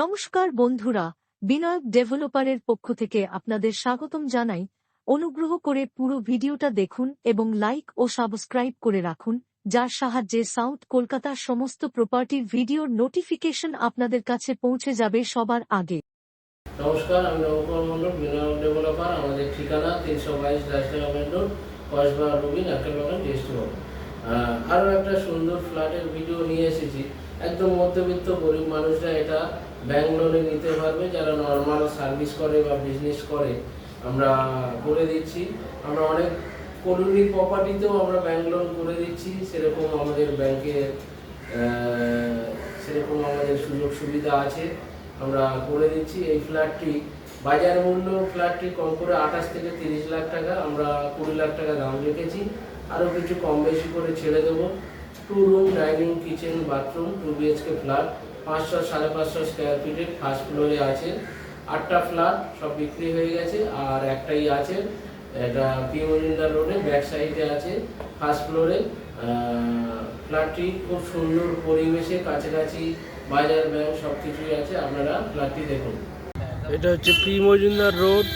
নমস্কার বন্ধুরা, বিনায়ক ডেভেলপারের পক্ষ থেকে আপনাদের স্বাগতম জানাই। অনুগ্রহ করে পুরো ভিডিওটা দেখুন এবং লাইক ও সাবস্ক্রাইব করে রাখুন, যার সাহায্যে সাউথ কলকাতার সমস্ত প্রপার্টির ভিডিওর নোটিফিকেশন আপনাদের কাছে পৌঁছে যাবে সবার আগে। নমস্কার, আমি নবকুমার মন্ডল বিনয় ডেভেলপার। আমাদের ঠিকানা তিনশো বাইশ মেন রোড কসবা রবিন টেস্ট আরও একটা সুন্দর ফ্ল্যাটের ভিডিও নিয়ে এসেছি। একদম মধ্যবিত্ত গরিব মানুষরা এটা ব্যাংক লোনে নিতে পারবে, যারা নর্মাল সার্ভিস করে বা বিজনেস করে। আমরা করে দিচ্ছি। আমরা অনেক কলোনি প্রপার্টিতেও আমরা ব্যাংক লোন করে দিচ্ছি। সেরকম আমাদের ব্যাংকের সেরকম আমাদের সুযোগ সুবিধা আছে। আমরা করে দিচ্ছি। এই ফ্ল্যাটটি বাজার মূল্য ফ্ল্যাটটি কম করে আঠাশ থেকে তিরিশ লাখ টাকা। আমরা কুড়ি লাখ টাকা দাম রেখেছি। আরও কিছু কম বেশি করে ছেড়ে দেবো। Two room dining kitchen bathroom two BHK flat পাঁচশো, সাড়ে পাঁচশো স্কোয়ার ফিটের ফার্স্ট ফ্লোরে আছে। আটটা ফ্ল্যাট সব বিক্রি হয়ে গেছে। আর একটাই আছে, এটা পি মজুমদার রোডে ব্যাক সাইডে আছে ফার্স্ট ফ্লোরে ফ্ল্যাটটি খুব সুন্দর পরিবেশে, কাছাকাছি, বাজার ব্যাংক সব কিছুই আছে। আপনারা ফ্ল্যাটটি দেখুন। এটা হচ্ছে পি মজুমদার রোড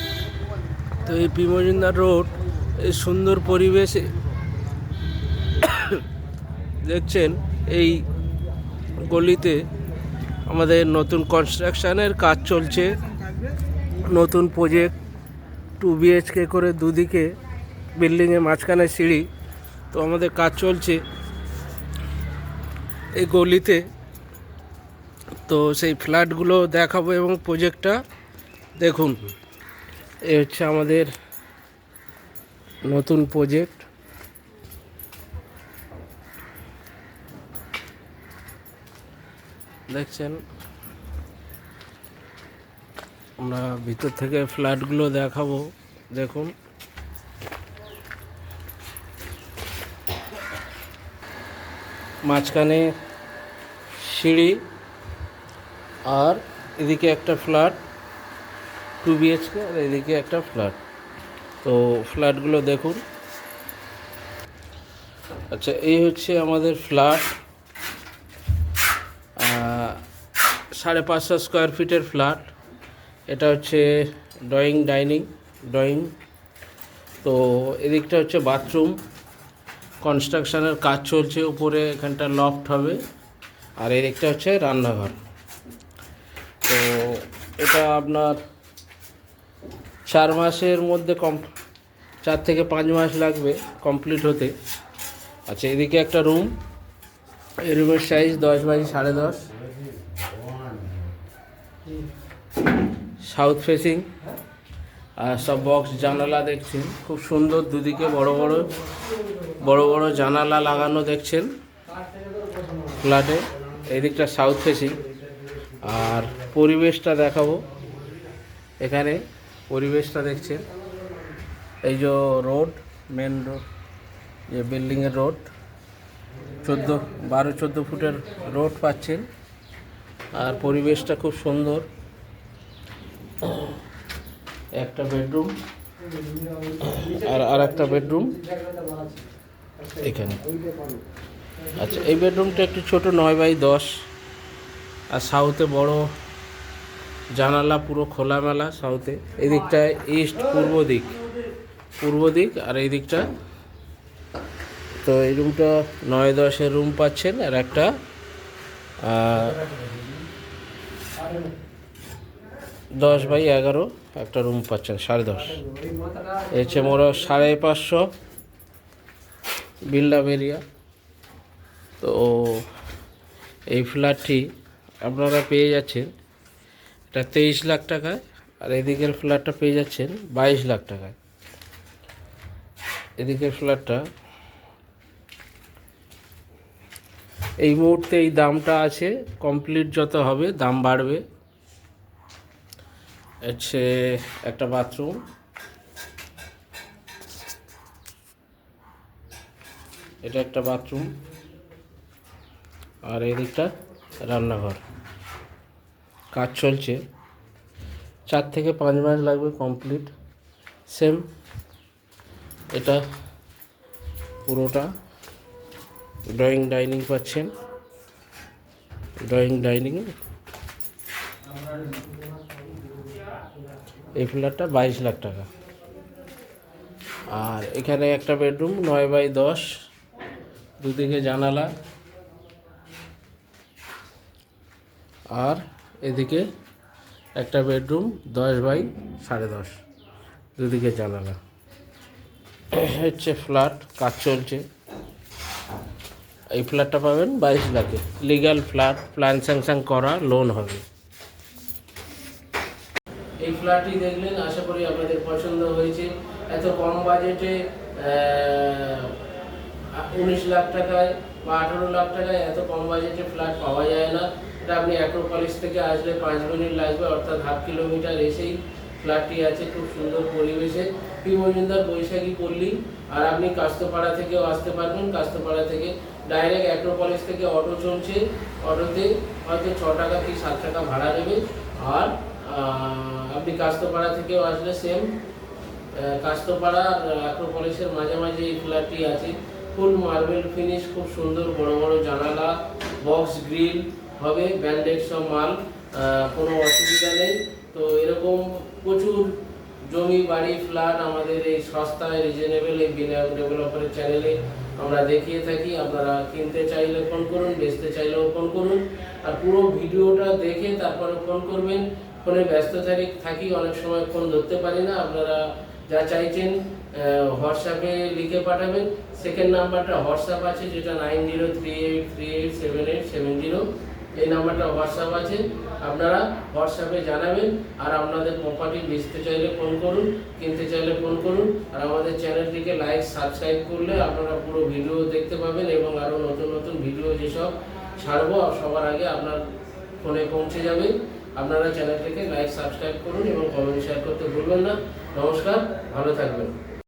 তো এই পি মজুমদার রোড এই সুন্দর পরিবেশে দেখছেন, এই গলিতে আমাদের নতুন কনস্ট্রাকশানের কাজ চলছে, নতুন প্রজেক্ট টু বিএইচকে করে দুদিকে বিল্ডিংয়ের মাঝখানে সিঁড়ি, তো আমাদের কাজ চলছে এই গলিতে। তো সেই ফ্ল্যাটগুলো দেখাবো এবং প্রজেক্টটা দেখুন। এ হচ্ছে আমাদের নতুন প্রজেক্ট দেখছেন? আমরা ভিতর থেকে ফ্ল্যাটগুলো দেখাবো। দেখুন। মাঝখানে সিঁড়ি আর এদিকে একটা ফ্ল্যাট, টু বিএইচকে আর এদিকে একটা ফ্ল্যাট। তো ফ্ল্যাটগুলো দেখুন। আচ্ছা এই হচ্ছে আমাদের ফ্ল্যাট। সাড়ে পাঁচশো স্কোয়ার ফিটের ফ্ল্যাট এটা হচ্ছে ড্রয়িং ডাইনিং ড্রয়িং তো এদিকটা হচ্ছে বাথরুম কনস্ট্রাকশানের কাজ চলছে, উপরে এখানটা লফট হবে। আর এদিকটা হচ্ছে রান্নাঘর। তো এটা আপনার চার মাসের মধ্যে কম, চার থেকে পাঁচ মাস লাগবে কমপ্লিট হতে। আচ্ছা এদিকে একটা রুম এই রুমের সাইজ দশ বাই সাড়ে দশ। সাউথ ফেসিং, আর সব বক্স জানালা দেখছেন। খুব সুন্দর দুদিকে বড় বড় বড় বড় জানালা লাগানো দেখছেন ফ্ল্যাটে এই দিকটা সাউথ ফেসিং। আর পরিবেশটা দেখাবো। এখানে পরিবেশটা দেখছেন। এই যে রোড মেন রোড যে বিল্ডিংয়ের রোড চোদ্দ, বারো, চোদ্দ ফুটের রোড পাচ্ছেন। আর পরিবেশটা খুব সুন্দর। একটা বেডরুম আর আর একটা বেডরুম এখানে। আচ্ছা এই বেডরুমটা একটু ছোট, নয় বাই দশ। আর সাউথে বড় জানালা, পুরো খোলামেলা সাউথে। এই দিকটায় ইস্ট, পূর্ব দিক। পূর্ব দিক আর এই দিকটা। তো এই রুমটা নয় দশের রুম পাচ্ছেন আর একটা দশ বাই এগারো, একটা রুম পাচ্ছেন, সাড়ে দশ। হচ্ছে মোট সাড়ে পাঁচশো বিল্ড আপ এরিয়া তো এই ফ্ল্যাটটি আপনারা পেয়ে যাচ্ছেন, এটা তেইশ লাখ টাকায়, আর এদিকের ফ্ল্যাটটা পেয়ে যাচ্ছেন বাইশ লাখ টাকায়। এদিকের ফ্ল্যাটটা এই মুহূর্তে এই দামটা আছে কমপ্লিট যত হবে, দাম বাড়বে। হচ্ছে একটা বাথরুম এটা একটা বাথরুম আর এই দিকটা রান্নাঘর। কাজ চলছে। চার থেকে পাঁচ মাস লাগবে কমপ্লিট সেম এটা পুরোটা। ড্রয়িং ডাইনিং পাচ্ছেন ড্রয়িং ডাইনিং এই ফ্ল্যাটটা বাইশ লাখ টাকা। আর এখানে একটা বেডরুম, নয় বাই দশ, দুদিকে জানালা। আর এদিকে একটা বেডরুম, দশ বাই সাড়ে দশ, দুদিকে জানালা। হচ্ছে ফ্ল্যাট, কাজ চলছে। এই ফ্ল্যাটটা পাবেন বাইশ লাখে। লিগ্যাল ফ্ল্যাট প্ল্যান স্যাংশন করা লোন হবে। এই ফ্ল্যাটটি দেখলেন, আশা করি আপনাদের পছন্দ হয়েছে। এত কম বাজেটে উনিশ লাখ টাকায় বা আঠারো লাখ টাকায় এত কম বাজেটে ফ্ল্যাট পাওয়া যায় না। এটা আপনি অ্যাক্রোপলিস থেকে আসলে পাঁচ মিনিট লাগবে, অর্থাৎ হাফ কিলোমিটার এসেই ফ্ল্যাটটি আছে খুব সুন্দর পরিবেশে। পি মজুমদার বৈশাখী পল্লী, আর আপনি কাস্তপাড়া থেকেও আসতে পারবেন। কাস্তপাড়া থেকে ডাইরেক্ট অ্যাক্রোপলিস থেকে অটো চলছে। অটোতে হয়তো ছ টাকা কি সাত টাকা ভাড়া নেবে। আর আপনি কাস্তপাড়া থেকেও আসলে সেম কাস্তপাড়া আর অ্যাক্রোপলিসের মাঝামাঝি এই ফ্ল্যাটটি আছে। ফুল মার্বেল ফিনিশ খুব সুন্দর বড় বড় জানালা বক্স গ্রিল হবে ব্যান্ডেড সব মাল কোনো অসুবিধা নেই। তো এরকম প্রচুর জমি, বাড়ি ফ্ল্যাট আমাদের এই সস্তায় রিজনেবল এই বিনায়ক ডেভেলপারের চ্যানেলে আমরা দেখিয়ে থাকি, আপনারা কিনতে চাইলে ফোন করুন, বেচতে চাইলেও ফোন করুন। আর পুরো ভিডিওটা দেখে তারপরে ফোন করবেন। ফোনে ব্যস্ত থাকি থাকি, অনেক সময় ফোন ধরতে পারি না। আপনারা যা চাইছেন হোয়াটসঅ্যাপে লিখে পাঠাবেন। সেকেন্ড নাম্বারটা হোয়াটসঅ্যাপ আছে, যেটা nine zero three eight three eight seven eight seven zero এই নাম্বারটা হোয়াটসঅ্যাপ আছে। আপনারা হোয়াটসঅ্যাপে জানাবেন আর আপনাদের প্রপার্টি বেচতে চাইলে ফোন করুন, কিনতে চাইলে ফোন করুন। আর আমাদের চ্যানেলটিকে লাইক সাবস্ক্রাইব করলে আপনারা পুরো ভিডিও দেখতে পাবেন এবং আরও নতুন নতুন ভিডিও যেসব ছাড়বো সবার আগে আপনার ফোনে পৌঁছে যাবে। আপনারা চ্যানেলটিকে লাইক সাবস্ক্রাইব করুন এবং কমেন্ট শেয়ার করতে ভুলবেন না। নমস্কার, ভালো থাকবেন।